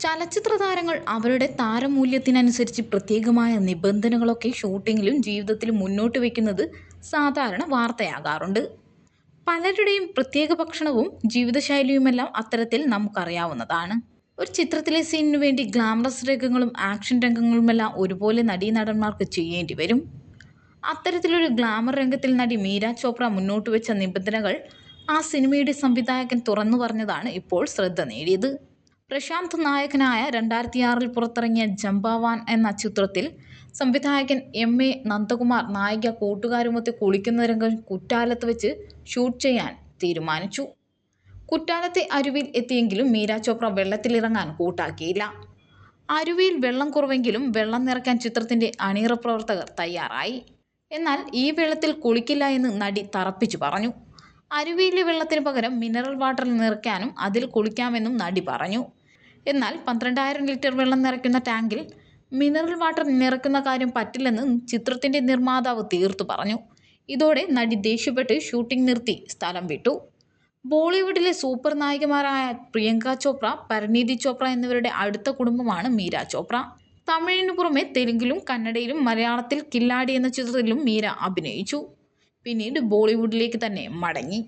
ചലച്ചിത്ര താരങ്ങൾ അവരുടെ താരമൂല്യത്തിനനുസരിച്ച് പ്രത്യേകമായ നിബന്ധനകളൊക്കെ ഷൂട്ടിങ്ങിലും ജീവിതത്തിലും മുന്നോട്ട് വയ്ക്കുന്നത് സാധാരണ വാർത്തയാകാറുണ്ട്. പലരുടെയും പ്രത്യേക ഭക്ഷണവും ജീവിതശൈലിയുമെല്ലാം അത്തരത്തിൽ നമുക്കറിയാവുന്നതാണ്. ഒരു ചിത്രത്തിലെ സീനിനു വേണ്ടി ഗ്ലാമറസ് രംഗങ്ങളും ആക്ഷൻ രംഗങ്ങളുമെല്ലാം ഒരുപോലെ നടീനടന്മാർക്ക് ചെയ്യേണ്ടി വരും. അത്തരത്തിലൊരു ഗ്ലാമർ രംഗത്തിൽ നടി മീര ചോപ്ര മുന്നോട്ട് വെച്ച നിബന്ധനകൾ ആ സിനിമയുടെ സംവിധായകൻ തുറന്നു പറഞ്ഞതാണ് ഇപ്പോൾ ശ്രദ്ധ നേടിയത്. പ്രശാന്ത് നായകനായ രണ്ടായിരത്തിയാറിൽ പുറത്തിറങ്ങിയ ജംബാവാൻ എന്ന ചിത്രത്തിൽ സംവിധായകൻ എം എ നന്ദകുമാർ നായിക കൂട്ടുകാരുമൊത്ത് കുളിക്കുന്ന രംഗം കുറ്റാലത്ത് വെച്ച് ഷൂട്ട് ചെയ്യാൻ തീരുമാനിച്ചു. കുറ്റാലത്തെ അരുവിയിൽ എത്തിയെങ്കിലും മീര ചോപ്ര വെള്ളത്തിലിറങ്ങാൻ കൂട്ടാക്കിയില്ല. അരുവിയിൽ വെള്ളം കുറവെങ്കിലും വെള്ളം നിറയ്ക്കാൻ ചിത്രത്തിന്റെ അണിയറ പ്രവർത്തകർ തയ്യാറായി. എന്നാൽ ഈ വെള്ളത്തിൽ കുളിക്കില്ല എന്ന് നടി തറപ്പിച്ചു പറഞ്ഞു. അരുവിയിലെ വെള്ളത്തിന് പകരം മിനറൽ വാട്ടർ നിറയ്ക്കാനും അതിൽ കുളിക്കാമെന്നും നടി പറഞ്ഞു. എന്നാൽ പന്ത്രണ്ടായിരം ലിറ്റർ വെള്ളം നിറയ്ക്കുന്ന ടാങ്കിൽ മിനറൽ വാട്ടർ നിറയ്ക്കുന്ന കാര്യം പറ്റില്ലെന്ന് ചിത്രത്തിന്റെ നിർമ്മാതാവ് തീർത്തു പറഞ്ഞു. ഇതോടെ നടി ദേഷ്യപ്പെട്ട് ഷൂട്ടിംഗ് നിർത്തി സ്ഥലം വിട്ടു. ബോളിവുഡിലെ സൂപ്പർ നായികമാരായ പ്രിയങ്ക ചോപ്ര പരിണീതി ചോപ്ര എന്നിവരുടെ അടുത്ത കുടുംബമാണ് മീര ചോപ്ര. തമിഴിനു പുറമെ തെലുങ്കിലും കന്നഡയിലും മലയാളത്തിൽ കില്ലാടി എന്ന ചിത്രത്തിലും മീര അഭിനയിച്ചു. പിന്നീട് ബോളിവുഡിലേക്ക് തന്നെ മടങ്ങി.